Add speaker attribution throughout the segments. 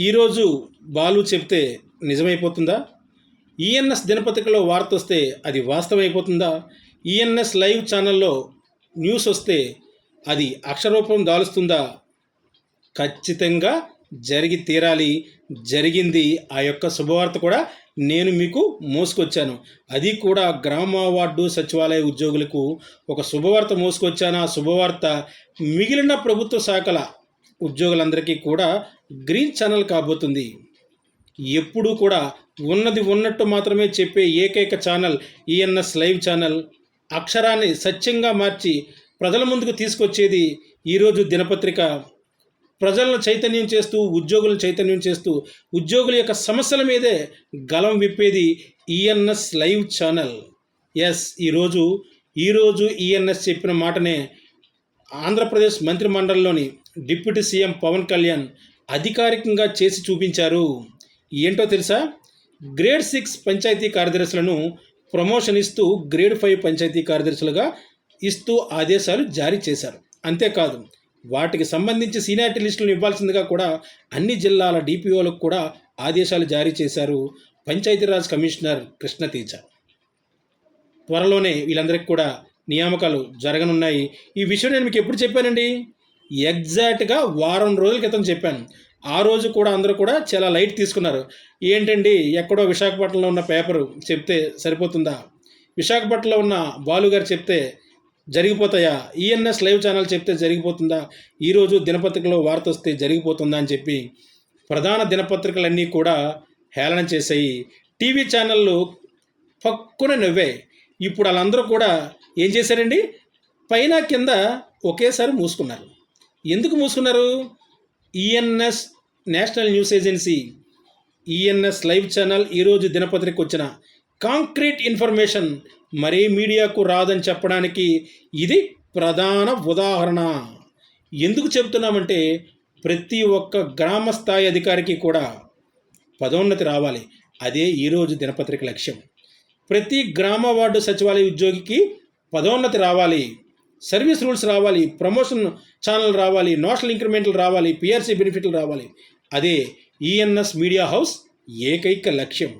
Speaker 1: ఈరోజు బాలు చెప్తే నిజమైపోతుందా? ఈఎన్ఎస్ దినపత్రికలో వార్త వస్తే అది వాస్తవమైపోతుందా? ఈఎన్ఎస్ లైవ్ ఛానల్లో న్యూస్ వస్తే అది అక్షరూపం దాలుస్తుందా? ఖచ్చితంగా జరిగి తీరాలి. జరిగింది ఆ యొక్క శుభవార్త కూడా నేను మీకు మోసుకొచ్చాను. అది కూడా గ్రామ వార్డు సచివాలయ ఉద్యోగులకు ఒక శుభవార్త మోసుకొచ్చాను. ఆ శుభవార్త మిగిలిన ప్రభుత్వ శాఖల ఉద్యోగులందరికీ కూడా గ్రీన్ ఛానల్ కాబోతుంది. ఎప్పుడూ కూడా ఉన్నది ఉన్నట్టు మాత్రమే చెప్పే ఏకైక ఛానల్ ఈఎన్ఎస్ లైవ్ ఛానల్. అక్షరాన్ని సత్యంగా మార్చి ప్రజల ముందుకు తీసుకొచ్చేది ఈరోజు దినపత్రిక. ప్రజలను చైతన్యం చేస్తూ ఉద్యోగులను చైతన్యం చేస్తూ ఉద్యోగుల యొక్క సమస్యల మీదే గలం విప్పేది ఈఎన్ఎస్ లైవ్ ఛానల్. ఎస్ ఈరోజు ఈరోజు ఈఎన్ఎస్ చెప్పిన మాటనే ఆంధ్రప్రదేశ్ మంత్రిమండలిలోని డిప్యూటీ సీఎం పవన్ కళ్యాణ్ అధికారికంగా చేసి చూపించారు. ఏంటో తెలుసా? గ్రేడ్ సిక్స్ పంచాయతీ కార్యదర్శులను ప్రమోషన్ ఇస్తూ గ్రేడ్ ఫైవ్ పంచాయతీ కార్యదర్శులుగా ఇస్తూ ఆదేశాలు జారీ చేశారు. అంతేకాదు వాటికి సంబంధించి సీనియారిటీ లిస్టులను ఇవ్వాల్సిందిగా కూడా అన్ని జిల్లాల డిపిఓలకు కూడా ఆదేశాలు జారీ చేశారు పంచాయతీరాజ్ కమిషనర్ కృష్ణతీజ త్వరలోనే వీళ్ళందరికీ కూడా నియామకాలు జరగనున్నాయి. ఈ విషయం నేను మీకు ఎప్పుడు చెప్పానండి? ఎగ్జాక్ట్గా వారం రోజుల క్రితం చెప్పాను. ఆ రోజు కూడా అందరూ కూడా చాలా లైట్ తీసుకున్నారు. ఏంటండి? ఎక్కడో విశాఖపట్నంలో ఉన్న పేపరు చెప్తే సరిపోతుందా? విశాఖపట్నంలో ఉన్న బాలుగారు చెప్తే జరిగిపోతాయా? ఈఎన్ఎస్ లైవ్ ఛానల్ చెప్తే జరిగిపోతుందా? ఈరోజు దినపత్రికలో వార్త వస్తే జరిగిపోతుందా అని చెప్పి ప్రధాన దినపత్రికలన్నీ కూడా హేళన చేశాయి. టీవీ ఛానళ్ళు పక్కున నవ్వాయి. ఇప్పుడు వాళ్ళందరూ కూడా ఏం చేశారండి? పైన కింద ఒకేసారి మూసుకున్నారు. ఎందుకు మూసుకున్నారు? ENS national news agency ENS live channel ఈరోజు దినపత్రిక వచ్చిన కాంక్రీట్ ఇన్ఫర్మేషన్ మరే మీడియాకు రాదని చెప్పడానికి ఇది ప్రధాన ఉదాహరణ. ఎందుకు చెబుతున్నామంటే ప్రతి ఒక్క గ్రామ స్థాయి అధికారికి కూడా పదోన్నతి రావాలి. అదే ఈరోజు దినపత్రిక లక్ష్యం. ప్రతి గ్రామ వార్డు సచివాలయ ఉద్యోగికి పదోన్నతి రావాలి. సర్వీస్ రూల్స్ రావాలి ప్రమోషన్ ఛానల్ రావాలి నోషనల్ ఇంక్రిమెంట్లు రావాలి పిఆర్సీ బెనిఫిట్లు రావాలి. అదే ఈఎన్ఎస్ మీడియా హౌస్ ఏకైక లక్ష్యం.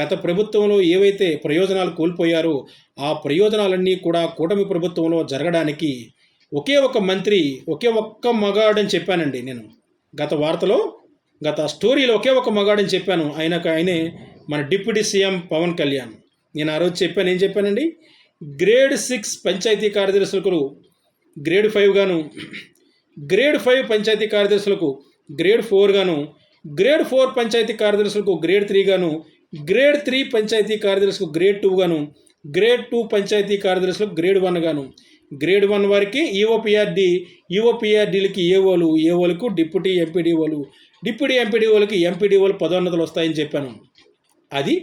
Speaker 1: గత ప్రభుత్వంలో ఏవైతే ప్రయోజనాలు కోల్పోయారో ఆ ప్రయోజనాలన్నీ కూడా కూటమి ప్రభుత్వంలో జరగడానికి ఒకే ఒక మంత్రి ఒకే ఒక్క మగాడని చెప్పానండి నేను. గత వార్తలో గత స్టోరీలో ఒకే ఒక మగాడని చెప్పాను. ఆయనకు ఆయనే మన డిప్యూటీ సీఎం పవన్ కళ్యాణ్. నేను ఆ రోజు చెప్పాను ఏం చెప్పానండి? గ్రేడ్ సిక్స్ పంచాయతీ కార్యదర్శులకు గ్రేడ్ ఫైవ్ గాను గ్రేడ్ ఫైవ్ పంచాయతీ కార్యదర్శులకు గ్రేడ్ ఫోర్ గాను గ్రేడ్ ఫోర్ పంచాయతీ కార్యదర్శులకు గ్రేడ్ త్రీ గాను గ్రేడ్ త్రీ పంచాయతీ కార్యదర్శులకు గ్రేడ్ టూ గాను గ్రేడ్ టూ పంచాయతీ కార్యదర్శులకు గ్రేడ్ వన్ గాను. గ్రేడ్ వన్ వారికి ఈఓపిఆర్డి ఈఓపిఆర్డీలకి ఏఓలు ఏఓలకు డిప్యూటీ ఎంపీడీఓలు డిప్యూటీ ఎంపీడీఓలకి ఎంపీడీఓలు పదోన్నతులు వస్తాయని చెప్పాను. అది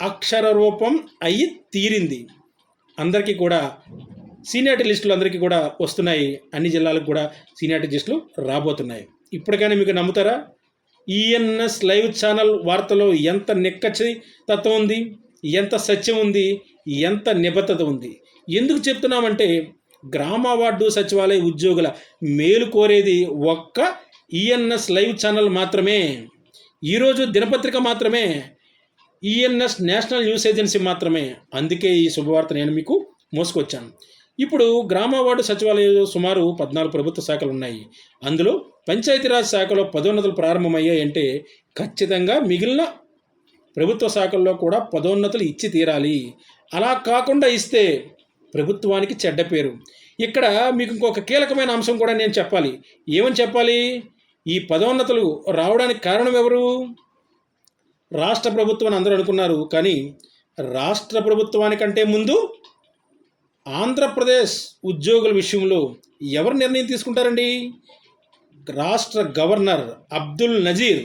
Speaker 1: అక్షర రూపం అయి తీరింది. అందరికీ కూడా సీనియారిటీ లిస్టులు అందరికీ కూడా వస్తున్నాయి. అన్ని జిల్లాలకు కూడా సీనియారిటీ లిస్టులు రాబోతున్నాయి. ఇప్పటికైనా మీకు నమ్ముతారా? ఈఎన్ఎస్ లైవ్ ఛానల్ వార్తలో ఎంత నిక్కచ్చి తత్వం ఉంది? ఎంత సత్యం ఉంది? ఎంత నిబద్ధత ఉంది? ఎందుకు చెప్తున్నామంటే గ్రామ వార్డు సచివాలయ ఉద్యోగుల మేలు కోరేది ఒక్క ఈఎన్ఎస్ లైవ్ ఛానల్ మాత్రమే. ఈరోజు దినపత్రిక మాత్రమే. ఈఎన్ఎస్ నేషనల్ న్యూస్ ఏజెన్సీ మాత్రమే. అందుకే ఈ శుభవార్త నేను మీకు మోసుకొచ్చాను. ఇప్పుడు గ్రామ వార్డు సచివాలయంలో సుమారు పద్నాలుగు ప్రభుత్వ శాఖలు ఉన్నాయి. అందులో పంచాయతీరాజ్ శాఖలో పదోన్నతులు ప్రారంభమయ్యాయంటే ఖచ్చితంగా మిగిలిన ప్రభుత్వ శాఖల్లో కూడా పదోన్నతులు ఇచ్చి తీరాలి. అలా కాకుండా ఇస్తే ప్రభుత్వానికి చెడ్డ పేరు. ఇక్కడ మీకు ఇంకొక కీలకమైన అంశం కూడా నేను చెప్పాలి. ఏమని చెప్పాలి? ఈ పదోన్నతులు రావడానికి కారణం ఎవరు? రాష్ట్ర ప్రభుత్వం అని అందరూ అనుకున్నారు కానీ రాష్ట్ర ప్రభుత్వానికంటే ముందు ఆంధ్రప్రదేశ్ ఉద్యోగుల విషయంలో ఎవరు నిర్ణయం తీసుకుంటారండి? రాష్ట్ర గవర్నర్ అబ్దుల్ నజీర్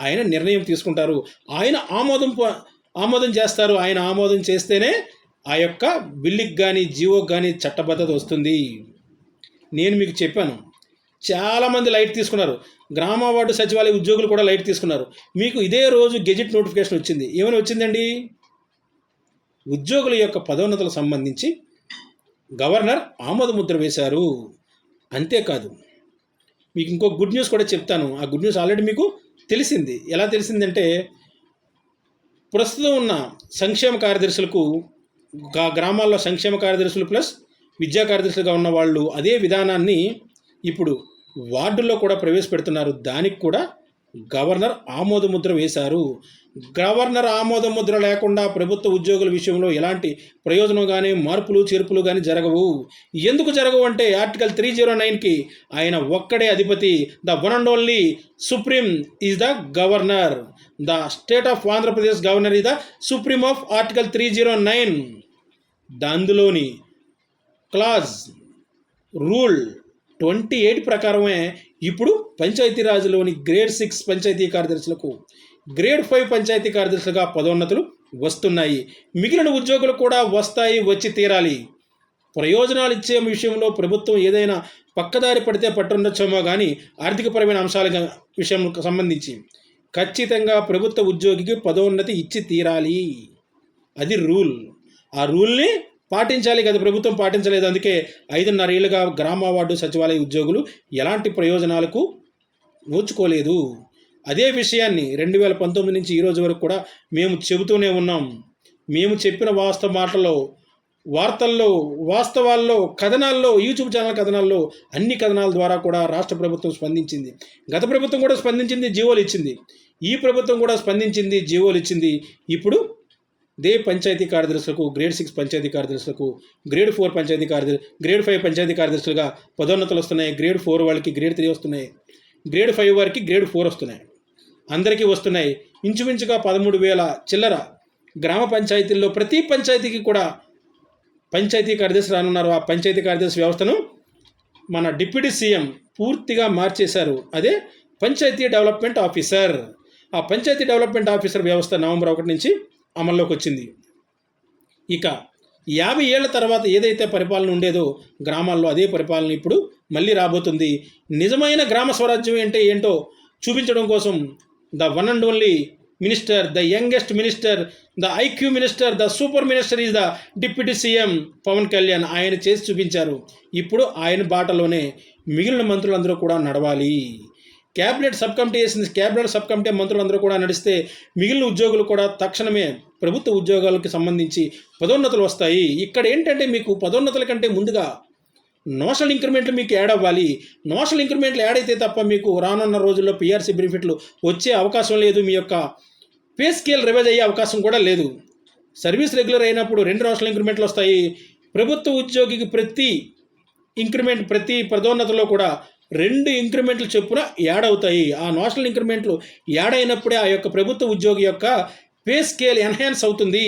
Speaker 1: ఆయన నిర్ణయం తీసుకుంటారు. ఆయన ఆమోదం ఆమోదం చేస్తారు. ఆయన ఆమోదం చేస్తేనే ఆ యొక్క బిల్లుకి కానీ జీవోకి కానీ చట్టబద్ధత వస్తుంది. నేను మీకు చెప్పాను చాలామంది లైట్ తీసుకున్నారు. గ్రామ వార్డు సచివాలయ ఉద్యోగులు కూడా లైట్ తీసుకున్నారు. మీకు ఇదే రోజు గెజిట్ నోటిఫికేషన్ వచ్చింది. ఏమని వచ్చిందండి? ఉద్యోగుల యొక్క పదోన్నతులకు సంబంధించి గవర్నర్ ఆమోద ముద్ర వేశారు. అంతేకాదు మీకు ఇంకో గుడ్ న్యూస్ కూడా చెప్తాను. ఆ గుడ్ న్యూస్ ఆల్రెడీ మీకు తెలిసింది. ఎలా తెలిసిందంటే ప్రస్తుతం ఉన్న సంక్షేమ కార్యదర్శులకు గ్రామాల్లో సంక్షేమ కార్యదర్శులు ప్లస్ విద్యా కార్యదర్శులుగా ఉన్న వాళ్ళు అదే విధానాన్ని ఇప్పుడు వార్డుల్లో కూడా ప్రవేశపెడుతున్నారు. దానికి కూడా గవర్నర్ ఆమోద ముద్ర వేశారు. గవర్నర్ ఆమోద ముద్ర లేకుండా ప్రభుత్వ ఉద్యోగుల విషయంలో ఎలాంటి ప్రయోజనం కానీ మార్పులు చేర్పులు కానీ జరగవు. ఎందుకు జరగవు అంటే ఆర్టికల్ త్రీ జీరో నైన్కి ఆయన ఒక్కడే అధిపతి. The one and only supreme is the governor. The state of Andhra Pradesh governor is the supreme of article three zero nine. అందులోని క్లాజ్ రూల్ ట్వంటీ ఎయిట్ ప్రకారమే ఇప్పుడు పంచాయతీరాజ్లోని గ్రేడ్ సిక్స్ పంచాయతీ కార్యదర్శులకు grade five panchayat కార్యదర్శులుగా పదోన్నతులు వస్తున్నాయి. మిగిలిన ఉద్యోగులు కూడా వస్తాయి వచ్చి తీరాలి. ప్రయోజనాలు ఇచ్చే విషయంలో ప్రభుత్వం ఏదైనా పక్కదారి పడితే పట్టుండొచ్చేమో కానీ ఆర్థికపరమైన అంశాల విషయం సంబంధించి ఖచ్చితంగా ప్రభుత్వ ఉద్యోగికి పదోన్నతి ఇచ్చి తీరాలి. అది రూల్. ఆ రూల్ని పాటించాలి కదా ప్రభుత్వం పాటించలేదు. అందుకే ఐదున్నర ఏళ్ళుగా గ్రామ వార్డు సచివాలయ ఉద్యోగులు ఎలాంటి ప్రయోజనాలకు నోచుకోలేదు. అదే విషయాన్ని రెండు వేల పంతొమ్మిది నుంచి ఈరోజు వరకు కూడా మేము చెబుతూనే ఉన్నాం. మేము చెప్పిన వాస్తవ మాటలో వార్తల్లో వాస్తవాల్లో కథనాల్లో యూట్యూబ్ ఛానల్ కథనాల్లో అన్ని కథనాల ద్వారా కూడా రాష్ట్ర ప్రభుత్వం స్పందించింది. గత ప్రభుత్వం కూడా స్పందించింది జీవోలు ఇచ్చింది. ఈ ప్రభుత్వం కూడా స్పందించింది జీవోలు ఇచ్చింది. ఇప్పుడు దే పంచాయతీ కార్యదర్శులకు గ్రేడ్ సిక్స్ పంచాయతీ కార్యదర్శులకు గ్రేడ్ ఫోర్ పంచాయతీ కార్యదర్శి గ్రేడ్ ఫైవ్ పంచాయతీ కార్యదర్శులుగా పదోన్నతలు వస్తున్నాయి. గ్రేడ్ ఫోర్ వాళ్ళకి గ్రేడ్ త్రీ వస్తున్నాయి. గ్రేడ్ ఫైవ్ వారికి గ్రేడ్ ఫోర్ వస్తున్నాయి. అందరికీ వస్తున్నాయి. ఇంచుమించుగా పదమూడు వేల చిల్లర గ్రామ పంచాయతీల్లో ప్రతి పంచాయతీకి కూడా పంచాయతీ కార్యదర్శి రానున్నారు. ఆ పంచాయతీ కార్యదర్శి వ్యవస్థను మన డిప్యూటీ సీఎం పూర్తిగా మార్చేశారు. అదే పంచాయతీ డెవలప్మెంట్ ఆఫీసర్. ఆ పంచాయతీ డెవలప్మెంట్ ఆఫీసర్ వ్యవస్థ నవంబర్ ఒకటి నుంచి అమల్లోకి వచ్చింది ఇక యాభై ఏళ్ళ తర్వాత ఏదైతే పరిపాలన ఉండేదో గ్రామాల్లో అదే పరిపాలన ఇప్పుడు మళ్ళీ రాబోతుంది. నిజమైన గ్రామ స్వరాజ్యం అంటే ఏంటో చూపించడం కోసం the one and only minister the youngest minister the IQ minister the super minister is the deputy CM Pawan Kalyan. ఆయన చేసి చూపించారు. ఇప్పుడు ఆయన బాటలోనే మిగిలిన మంత్రులందరూ కూడా నడవాలి. క్యాబినెట్ సబ్ కమిటీ వేసింది. క్యాబినెట్ సబ్ కమిటీ మంత్రులందరూ కూడా నడిస్తే మిగిలిన ఉద్యోగులు కూడా తక్షణమే ప్రభుత్వ ఉద్యోగాలకు సంబంధించి పదోన్నతులు వస్తాయి. ఇక్కడ ఏంటంటే మీకు పదోన్నతుల కంటే ముందుగా నోషల్ ఇంక్రిమెంట్లు మీకు యాడ్ అవ్వాలి. నోషల్ ఇంక్రిమెంట్లు యాడ్ అయితే తప్ప మీకు రానున్న రోజుల్లో పిఆర్సీ బెనిఫిట్లు వచ్చే అవకాశం లేదు. మీ యొక్క పే స్కేల్ రివైజ్ అయ్యే అవకాశం కూడా లేదు. సర్వీస్ రెగ్యులర్ అయినప్పుడు రెండు నోషల్ ఇంక్రిమెంట్లు వస్తాయి. ప్రభుత్వ ఉద్యోగికి ప్రతి ఇంక్రిమెంట్ ప్రతి పదోన్నతిలో కూడా రెండు ఇంక్రిమెంట్లు చొప్పున యాడ్ అవుతాయి ఆ నోషనల్ ఇంక్రిమెంట్లు యాడ్ అయినప్పుడే ఆ యొక్క ప్రభుత్వ ఉద్యోగి యొక్క పే స్కేల్ ఎన్హాన్స్ అవుతుంది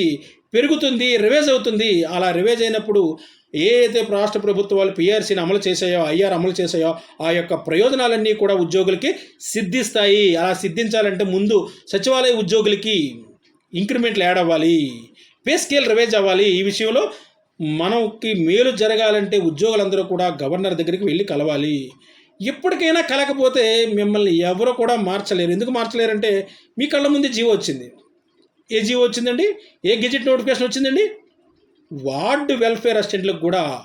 Speaker 1: పెరుగుతుంది రివైజ్ అవుతుంది. అలా రివైజ్ అయినప్పుడు ఏ అయితే రాష్ట్ర ప్రభుత్వాలు పిఆర్సీని అమలు చేసాయో ఐఆర్ అమలు చేసాయో ఆ యొక్క ప్రయోజనాలన్నీ కూడా ఉద్యోగులకి సిద్ధిస్తాయి. అలా సిద్ధించాలంటే ముందు సచివాలయ ఉద్యోగులకి ఇంక్రిమెంట్లు యాడ్ అవ్వాలి. పే స్కేల్ రివైజ్ అవ్వాలి. ఈ విషయంలో మనకి మేలు జరగాలంటే ఉద్యోగులందరూ కూడా గవర్నర్ దగ్గరికి వెళ్ళి కలవాలి. ఇప్పటికైనా కలకపోతే మిమ్మల్ని ఎవరు కూడా మార్చలేరు. ఎందుకు మార్చలేరంటే మీ కళ్ళ ముందే జీవో వచ్చింది. ఏ జీవో వచ్చిందండి? ఏ గెజెట్ నోటిఫికేషన్ వచ్చిందండి? వార్డ్ వెల్ఫేర్ అసిస్టెంట్లకు కూడా.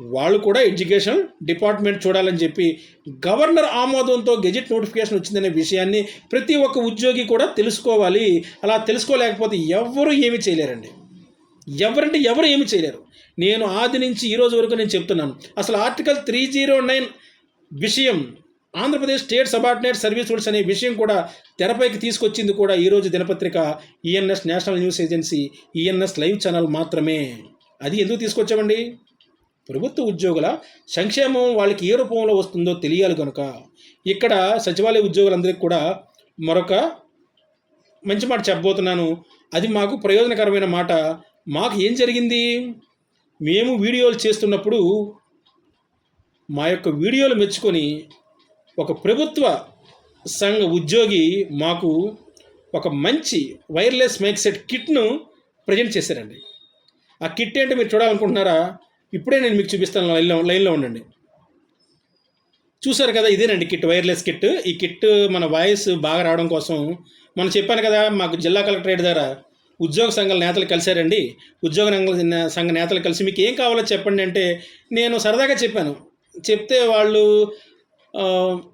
Speaker 1: వాళ్ళు కూడా ఎడ్యుకేషన్ డిపార్ట్మెంట్ చూడాలని చెప్పి గవర్నర్ ఆమోదంతో గెజెట్ నోటిఫికేషన్ వచ్చిందనే విషయాన్ని ప్రతి ఒక్క ఉద్యోగి కూడా తెలుసుకోవాలి. అలా తెలుసుకోలేకపోతే ఎవరు ఏమి చేయలేరండి. ఎవరంటే ఎవరు ఏమి చేయలేరు. నేను ఆది నుంచి ఈరోజు వరకు నేను చెప్తున్నాను. అసలు ఆర్టికల్ త్రీ జీరో నైన్ విషయం. Andhra Pradesh state subordinate service rules అనే విషయం కూడా తెరపైకి తీసుకొచ్చింది కూడా ఈరోజు దినపత్రిక ENS national news agency ENS live channel మాత్రమే. అది ఎందుకు తీసుకొచ్చామండి? ప్రభుత్వ ఉద్యోగుల సంక్షేమం వాళ్ళకి ఏ రూపంలో వస్తుందో తెలియాలి కనుక ఇక్కడ సచివాలయ ఉద్యోగులందరికీ కూడా మరొక మంచి మాట చెప్పబోతున్నాను. అది మాకు ప్రయోజనకరమైన మాట. మాకు ఏం జరిగింది? మేము వీడియోలు చేస్తున్నప్పుడు మా యొక్క వీడియోలు మెచ్చుకొని ఒక ప్రభుత్వ సంఘ ఉద్యోగి మాకు ఒక మంచి వైర్లెస్ మైక్ సెట్ కిట్ను ప్రజెంట్ చేశారండి. ఆ కిట్ ఏంటో మీరు చూడాలనుకుంటున్నారా? ఇప్పుడే నేను మీకు చూపిస్తాను లైన్లో లైన్లో ఉండండి. చూసారు కదా ఇదేనండి కిట్ వైర్లెస్ కిట్. ఈ కిట్ మన వాయిస్ బాగా రావడం కోసం మనం చెప్పాను కదా మాకు జిల్లా కలెక్టరేట్ దగ్గర ఉద్యోగ సంఘాల నేతలు కలిశారండి. ఉద్యోగ సంఘ నేతలు కలిసి మీకు ఏం కావాలో చెప్పండి అంటే నేను సరదాగా చెప్పాను. చెప్తే వాళ్ళు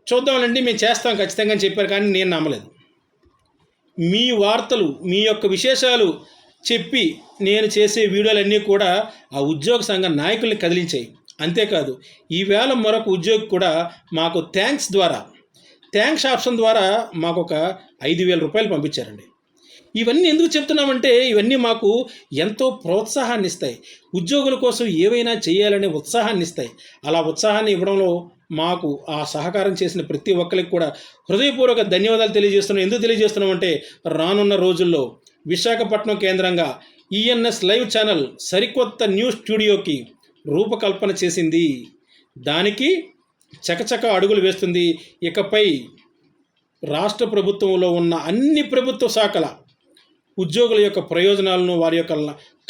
Speaker 1: చూద్దామండి మేము చేస్తాం ఖచ్చితంగా అని చెప్పారు కానీ నేను నమ్మలేదు. మీ వార్తలు మీ యొక్క విశేషాలు చెప్పి నేను చేసే వీడియోలన్నీ కూడా ఆ ఉద్యోగ సంఘ నాయకుల్ని కదిలించాయి. అంతేకాదు ఈవేళ మరొక ఉద్యోగి కూడా మాకు థ్యాంక్స్ ద్వారా థ్యాంక్స్ ఆప్షన్ ద్వారా మాకు ఒక ఐదు వేల రూపాయలు పంపించారండి. ఇవన్నీ ఎందుకు చెప్తున్నామంటే ఇవన్నీ మాకు ఎంతో ప్రోత్సాహాన్ని ఇస్తాయి ఉద్యోగుల కోసం ఏవైనా చేయాలనే ఉత్సాహాన్ని ఇస్తాయి అలా ఉత్సాహాన్ని ఇవ్వడంలో మాకు ఆ సహకారం చేసిన ప్రతి ఒక్కరికి కూడా హృదయపూర్వక ధన్యవాదాలు తెలియజేస్తున్నాం. ఎందుకు తెలియజేస్తున్నామంటే రానున్న రోజుల్లో విశాఖపట్నం కేంద్రంగా ఈఎన్ఎస్ లైవ్ ఛానల్ సరికొత్త న్యూస్ స్టూడియోకి రూపకల్పన చేసింది. దానికి చకచక అడుగులు వేస్తుంది. ఇకపై రాష్ట్ర ప్రభుత్వంలో ఉన్న అన్ని ప్రభుత్వ శాఖల ఉద్యోగుల యొక్క ప్రయోజనాలను వారి యొక్క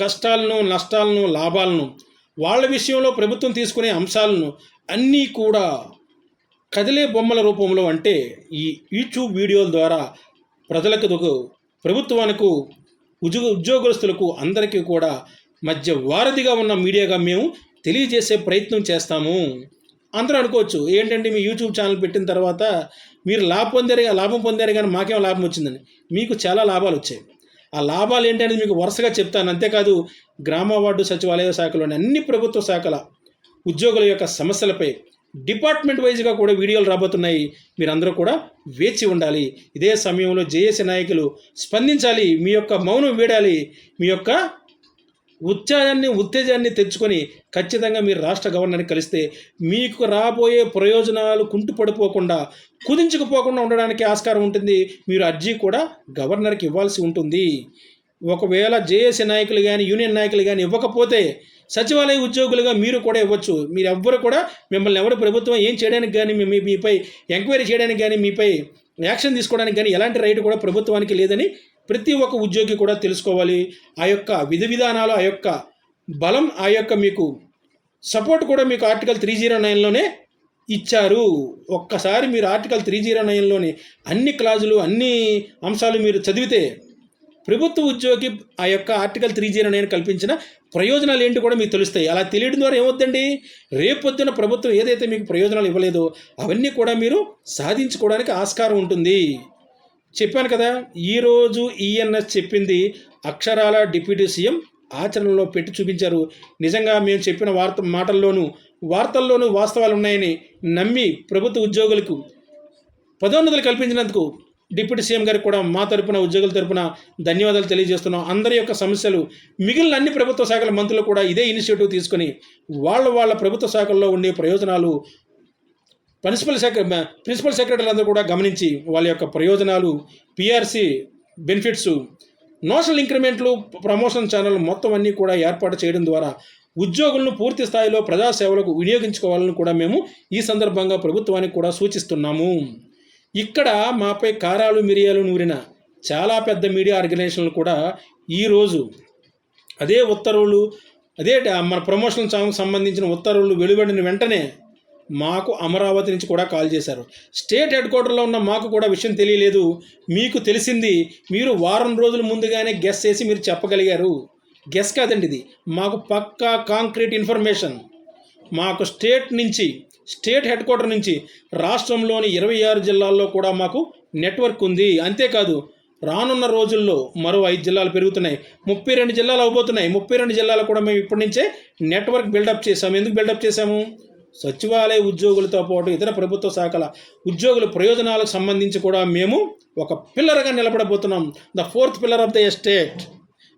Speaker 1: కష్టాలను నష్టాలను లాభాలను వాళ్ళ విషయంలో ప్రభుత్వం తీసుకునే అంశాలను అన్నీ కూడా కదిలే బొమ్మల రూపంలో అంటే ఈ యూట్యూబ్ వీడియోల ద్వారా ప్రజలకు ప్రభుత్వానికి ఉద్యోగ ఉద్యోగస్తులకు అందరికీ కూడా మధ్య వారధిగా ఉన్న మీడియాగా మేము తెలియజేసే ప్రయత్నం చేస్తాము. అందరూ అనుకోవచ్చు ఏంటంటే మీ యూట్యూబ్ ఛానల్ పెట్టిన తర్వాత మీరు లాభం పొందారు లాభం పొందారు కానీ మాకేం లాభం వచ్చిందని. మీకు చాలా లాభాలు వచ్చాయి. ఆ లాభాలు ఏంటనేది మీకు వరుసగా చెప్తాను. అంతేకాదు గ్రామ వార్డు సచివాలయ శాఖలోని అన్ని ప్రభుత్వ శాఖల ఉద్యోగుల యొక్క సమస్యలపై డిపార్ట్మెంట్ వైజ్గా కూడా వీడియోలు రాబోతున్నాయి. మీరందరూ కూడా వేచి ఉండాలి. ఇదే సమయంలో జేఏసీ నాయకులు స్పందించాలి. మీ యొక్క మౌనం వీడాలి. మీ యొక్క ఉత్సాహాన్ని ఉత్తేజాన్ని తెచ్చుకొని ఖచ్చితంగా మీరు రాష్ట్ర గవర్నర్ని కలిస్తే మీకు రాబోయే ప్రయోజనాలు కుంటుపడిపోకుండా కుదించుకుపోకుండా ఉండడానికి ఆస్కారం ఉంటుంది. మీరు అర్జీ కూడా గవర్నర్కి ఇవ్వాల్సి ఉంటుంది. ఒకవేళ జేఏసీ నాయకులు కానీ యూనియన్ నాయకులు కానీ ఇవ్వకపోతే సచివాలయ ఉద్యోగులుగా మీరు కూడా ఇవ్వచ్చు. మీరు ఎవ్వరు కూడా మిమ్మల్ని ఎవరు ప్రభుత్వం ఏం చేయడానికి కానీ మీ- మీపై ఎంక్వైరీ చేయడానికి కానీ మీపై యాక్షన్ తీసుకోవడానికి కానీ ఎలాంటి రైట్ కూడా ప్రభుత్వానికి లేదని ప్రతి ఒక్క ఉద్యోగి కూడా తెలుసుకోవాలి. ఆ యొక్క విధి విధానాలు ఆ యొక్క బలం ఆ యొక్క మీకు సపోర్ట్ కూడా మీకు ఆర్టికల్ త్రీ జీరో నైన్లోనే ఇచ్చారు. ఒక్కసారి మీరు ఆర్టికల్ త్రీ జీరో నైన్లోని అన్ని క్లాజులు అన్ని అంశాలు మీరు చదివితే ప్రభుత్వ ఉద్యోగి ఆ యొక్క ఆర్టికల్ త్రీ జీరో నైన్ కల్పించిన ప్రయోజనాలు ఏంటి కూడా మీకు తెలుస్తాయి. అలా తెలియడం ద్వారా ఏమవుతుందండి? రేపొద్దున ప్రభుత్వం ఏదైతే మీకు ప్రయోజనాలు ఇవ్వలేదో అవన్నీ కూడా మీరు సాధించుకోవడానికి ఆస్కారం ఉంటుంది. చెప్పాను కదా ఈరోజు ఈఎన్ఎస్ చెప్పింది అక్షరాల డిప్యూటీ సీఎం ఆచరణలో పెట్టి చూపించారు. నిజంగా మేము చెప్పిన వార్త మాటల్లోనూ వార్తల్లోనూ వాస్తవాలు ఉన్నాయని నమ్మి ప్రభుత్వ ఉద్యోగులకు పదోన్నతులు కల్పించినందుకు డిప్యూటీ సీఎం గారికి కూడా మా తరపున ఉద్యోగుల తరపున ధన్యవాదాలు తెలియజేస్తున్నాం. అందరి యొక్క సమస్యలు మిగిలిన అన్ని ప్రభుత్వ శాఖల మంత్రులు కూడా ఇదే ఇనిషియేటివ్ తీసుకొని వాళ్ళ వాళ్ళ ప్రభుత్వ శాఖల్లో ఉండే ప్రయోజనాలు ప్రిన్సిపల్ సెక్ర ప్రిన్సిపల్ సెక్రటరీలు అందరూ కూడా గమనించి వాళ్ళ యొక్క ప్రయోజనాలు పిఆర్సి బెనిఫిట్స్ నోషనల్ ఇంక్రిమెంట్లు ప్రమోషన్ ఛానల్ మొత్తం అన్నీ కూడా ఏర్పాటు చేయడం ద్వారా ఉద్యోగులను పూర్తి స్థాయిలో ప్రజాసేవలకు వినియోగించుకోవాలని కూడా మేము ఈ సందర్భంగా ప్రభుత్వానికి కూడా సూచిస్తున్నాము. ఇక్కడ మాపై కారాలు మిరియాలు నూరిన చాలా పెద్ద మీడియా ఆర్గనైజేషన్లు కూడా ఈరోజు అదే ఉత్తర్వులు అదే మన ప్రమోషన్ సంబంధించిన ఉత్తర్వులు వెలువడిన వెంటనే మాకు అమరావతి నుంచి కూడా కాల్ చేశారు. స్టేట్ హెడ్ క్వార్టర్లో ఉన్న మాకు కూడా విషయం తెలియలేదు. మీకు తెలిసింది మీరు వారం రోజుల ముందుగానే గెస్ చేసి మీరు చెప్పగలిగారు. గెస్ కాదండి ఇది. మాకు పక్కా కాంక్రీట్ ఇన్ఫర్మేషన్. మాకు స్టేట్ నుంచి స్టేట్ హెడ్ క్వార్టర్ నుంచి రాష్ట్రంలోని ఇరవై ఆరు జిల్లాల్లో కూడా మాకు నెట్వర్క్ ఉంది. అంతేకాదు రానున్న రోజుల్లో మరో ఐదు జిల్లాలు పెరుగుతున్నాయి. ముప్పై రెండు జిల్లాలు అవబోతున్నాయి. ముప్పై రెండు జిల్లాలు కూడా మేము ఇప్పటి నుంచే నెట్వర్క్ బిల్డప్ చేసాము ఎందుకు బిల్డప్ చేసాము సచివాలయ ఉద్యోగులతో పాటు ఇతర ప్రభుత్వ శాఖల ఉద్యోగుల ప్రయోజనాలకు సంబంధించి కూడా మేము ఒక పిల్లర్గా నిలబడబోతున్నాం. The fourth pillar of the estate.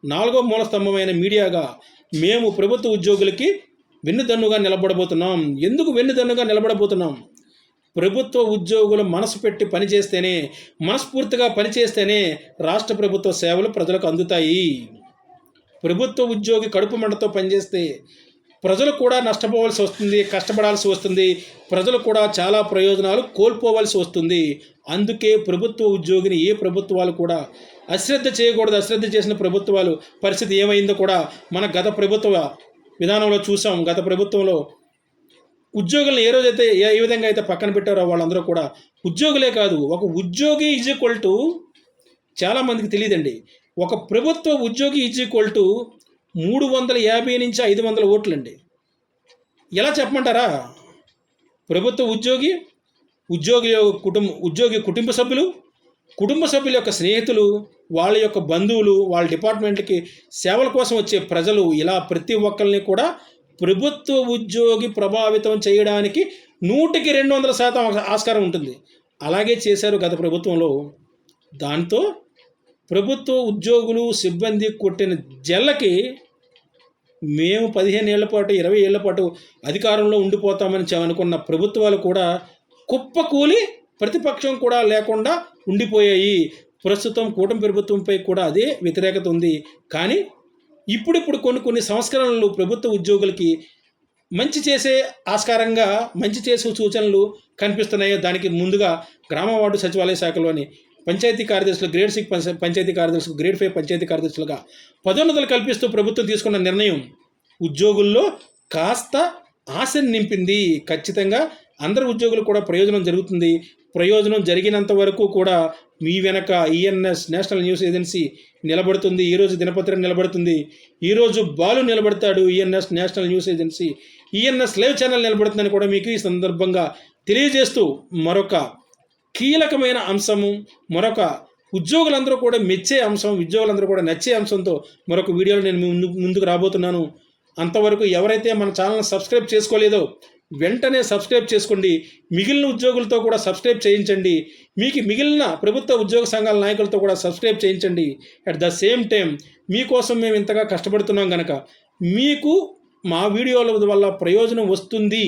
Speaker 1: నాలుగో మూలస్తంభమైన మీడియాగా మేము ప్రభుత్వ ఉద్యోగులకి వెన్నుదన్నుగా నిలబడబోతున్నాం. ఎందుకు వెన్నుదన్నుగా నిలబడబోతున్నాం? ప్రభుత్వ ఉద్యోగులు మనసు పెట్టి పనిచేస్తేనే మనస్ఫూర్తిగా పనిచేస్తేనే రాష్ట్ర ప్రభుత్వ సేవలు ప్రజలకు అందుతాయి. ప్రభుత్వ ఉద్యోగి కడుపు మంటతో పనిచేస్తే ప్రజలు కూడా నష్టపోవాల్సి వస్తుంది కష్టపడాల్సి వస్తుంది. ప్రజలు కూడా చాలా ప్రయోజనాలు కోల్పోవాల్సి వస్తుంది. అందుకే ప్రభుత్వ ఉద్యోగిని ఏ ప్రభుత్వాలు కూడా అశ్రద్ధ చేయకూడదు. అశ్రద్ధ చేసిన ప్రభుత్వాలు పరిస్థితి ఏమైందో కూడా మన గత ప్రభుత్వ విధానంలో చూసాం. గత ప్రభుత్వంలో ఉద్యోగులను ఏ రోజైతే ఏ ఏ విధంగా అయితే పక్కన పెట్టారో వాళ్ళందరూ కూడా ఉద్యోగులే కాదు ఒక ఉద్యోగి ఈజ్ ఈక్వల్ టు చాలామందికి తెలియదండి. ఒక ప్రభుత్వ ఉద్యోగి ఈజ్ ఈక్వల్ టు మూడు వందల యాభై నుంచి ఐదు వందల ఓట్లండి. ఎలా చెప్పమంటారా? ప్రభుత్వ ఉద్యోగి ఉద్యోగి కుటుంబ ఉద్యోగి కుటుంబ సభ్యులు కుటుంబ సభ్యుల యొక్క స్నేహితులు వాళ్ళ యొక్క బంధువులు వాళ్ళ డిపార్ట్మెంట్కి సేవల కోసం వచ్చే ప్రజలు ఇలా ప్రతి ఒక్కరిని కూడా ప్రభుత్వ ఉద్యోగి ప్రభావితం చేయడానికి నూటికి రెండు వందల శాతం ఆస్కారం ఉంటుంది. అలాగే చేశారు గత ప్రభుత్వంలో. దాంతో ప్రభుత్వ ఉద్యోగులు సిబ్బంది కొట్టిన జల్లకి మేము పదిహేను ఏళ్ళ పాటు ఇరవై ఏళ్ళ పాటు అధికారంలో ఉండిపోతామని అనుకున్న ప్రభుత్వాలు కూడా కుప్పకూలి ప్రతిపక్షం కూడా లేకుండా ఉండిపోయాయి. ప్రస్తుతం కూటమి ప్రభుత్వంపై కూడా అదే వ్యతిరేకత ఉంది. కానీ ఇప్పుడిప్పుడు కొన్ని కొన్ని సంస్కరణలు ప్రభుత్వ ఉద్యోగులకి మంచి చేసే ఆస్కారంగా మంచి చేసే సూచనలు కనిపిస్తున్నాయో. దానికి ముందుగా గ్రామవార్డు సచివాలయ శాఖలోని పంచాయతీ కార్యదర్శులు గ్రేడ్ సిక్స్ పంచ- పంచాయతీ కార్యదర్శులు గ్రేడ్ ఫైవ్ పంచాయతీ కార్యదర్శులుగా పదోన్నతులు కల్పిస్తూ ప్రభుత్వం తీసుకున్న నిర్ణయం ఉద్యోగుల్లో కాస్త ఆశని నింపింది. ఖచ్చితంగా అందరు ఉద్యోగులు కూడా ప్రయోజనం జరుగుతుంది. ప్రయోజనం జరిగినంత వరకు కూడా మీ వెనక ఈఎన్ఎస్ నేషనల్ న్యూస్ ఏజెన్సీ నిలబడుతుంది. ఈరోజు దినపత్రిక నిలబడుతుంది. ఈరోజు బాలు నిలబడతాడు ENS national news agency. ENS live channel నిలబడుతుందని కూడా మీకు ఈ సందర్భంగా తెలియజేస్తూ మరొక కీలకమైన అంశము మరొక ఉద్యోగులందరూ కూడా మెచ్చే అంశం ఉద్యోగులందరూ కూడా నచ్చే అంశంతో మరొక వీడియోలో నేను ముందుకు రాబోతున్నాను. అంతవరకు ఎవరైతే మన ఛానల్ సబ్స్క్రైబ్ చేసుకోలేదో వెంటనే సబ్స్క్రైబ్ చేసుకోండి. మిగిలిన ఉద్యోగులతో కూడా సబ్స్క్రైబ్ చేయించండి. మీకు మిగిలిన ప్రభుత్వ ఉద్యోగ సంఘాల నాయకులతో కూడా సబ్స్క్రైబ్ చేయించండి. అట్ ద సేమ్ టైం మీకోసం మేము ఇంతగా కష్టపడుతున్నాం కనుక మీకు మా వీడియోల వల్ల ప్రయోజనం వస్తుంది.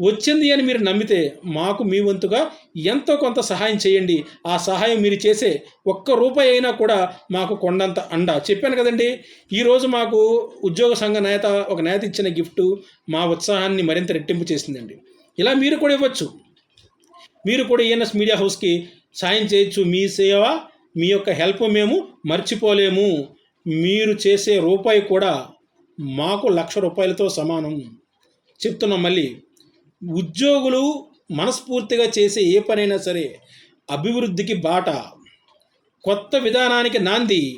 Speaker 1: వచ్చింది అని మీరు నమ్మితే మాకు మీ వంతుగా ఎంతో కొంత సహాయం చేయండి. ఆ సహాయం మీరు చేసే ఒక్క రూపాయి అయినా కూడా మాకు కొండంత అండ. చెప్పాను కదండి ఈరోజు మాకు ఉద్యోగ సంఘ నేత ఒక నేత ఇచ్చిన గిఫ్ట్ మా ఉత్సాహాన్ని మరింత రెట్టింపు చేసిందండి. ఇలా మీరు కూడా ఇవ్వచ్చు. మీరు కూడా ఈఎన్ఎస్ మీడియా హౌస్కి సాయం చేయొచ్చు. మీ సేవ మీ యొక్క హెల్ప్ మేము మర్చిపోలేము. మీరు చేసే రూపాయి కూడా మాకు లక్ష రూపాయలతో సమానం. చెప్తున్నాం మళ్ళీ. ఉద్యోగులు మనస్ఫూర్తిగా చేసే ఏ పనైనా సరే అభివృద్ధికి బాట. కొత్త విధానానికి నాంది.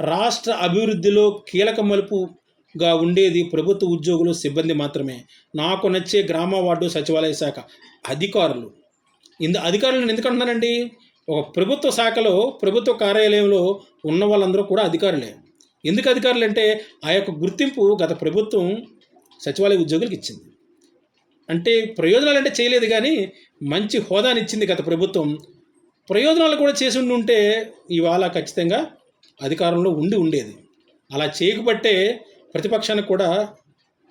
Speaker 1: రాష్ట్ర అభివృద్ధిలో కీలక మలుపుగా ఉండేది ప్రభుత్వ ఉద్యోగులు సిబ్బంది మాత్రమే. నాకు నచ్చే గ్రామ వార్డు సచివాలయ శాఖ అధికారులు. ఇందు అధికారులను ఎందుకంటున్నానండి ఒక ప్రభుత్వ శాఖలో ప్రభుత్వ కార్యాలయంలో ఉన్న వాళ్ళందరూ కూడా అధికారులే. ఎందుకు అధికారులు అంటే ఆ యొక్క గుర్తింపు గత ప్రభుత్వం సచివాలయ ఉద్యోగులకు ఇచ్చింది. అంటే ప్రయోజనాలు అంటే చేయలేదు కానీ మంచి హోదాని ఇచ్చింది గత ప్రభుత్వం. ప్రయోజనాలు కూడా చేసి ఉండి ఉంటే ఇవాళ ఖచ్చితంగా అధికారంలో ఉండి ఉండేది. అలా చేయకబట్టే ప్రతిపక్షానికి కూడా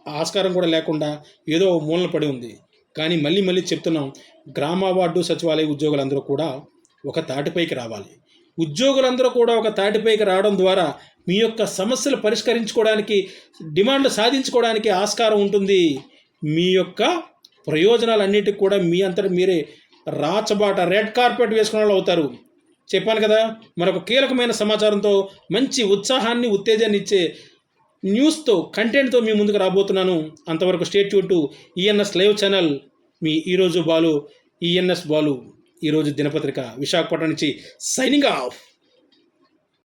Speaker 1: ఆస్కారం కూడా లేకుండా ఏదో మూలన పడి ఉంది. కానీ మళ్ళీ మళ్ళీ చెప్తున్నాం గ్రామ వార్డు సచివాలయ ఉద్యోగులందరూ కూడా ఒక తాటిపైకి రావాలి. ఉద్యోగులందరూ కూడా ఒక తాటిపైకి రావడం ద్వారా మీ యొక్క సమస్యలు పరిష్కరించుకోవడానికి డిమాండ్లు సాధించుకోవడానికి ఆస్కారం ఉంటుంది. మీ యొక్క ప్రయోజనాలన్నిటికి కూడా మీ అంతటి మీరే రాచబాట రెడ్ కార్పెట్ వేసుకున్న వాళ్ళు అవుతారు. చెప్పాను కదా మరొక కీలకమైన సమాచారంతో మంచి ఉత్సాహాన్ని ఉత్తేజాన్ని ఇచ్చే న్యూస్తో కంటెంట్తో మీ ముందుకు రాబోతున్నాను. అంతవరకు stay tune to ENS live channel మీ ఈరోజు బాలు ఈఎన్ఎస్ బాలు. ఈరోజు దినపత్రిక విశాఖపట్నం నుంచి సైనింగ్ ఆఫ్.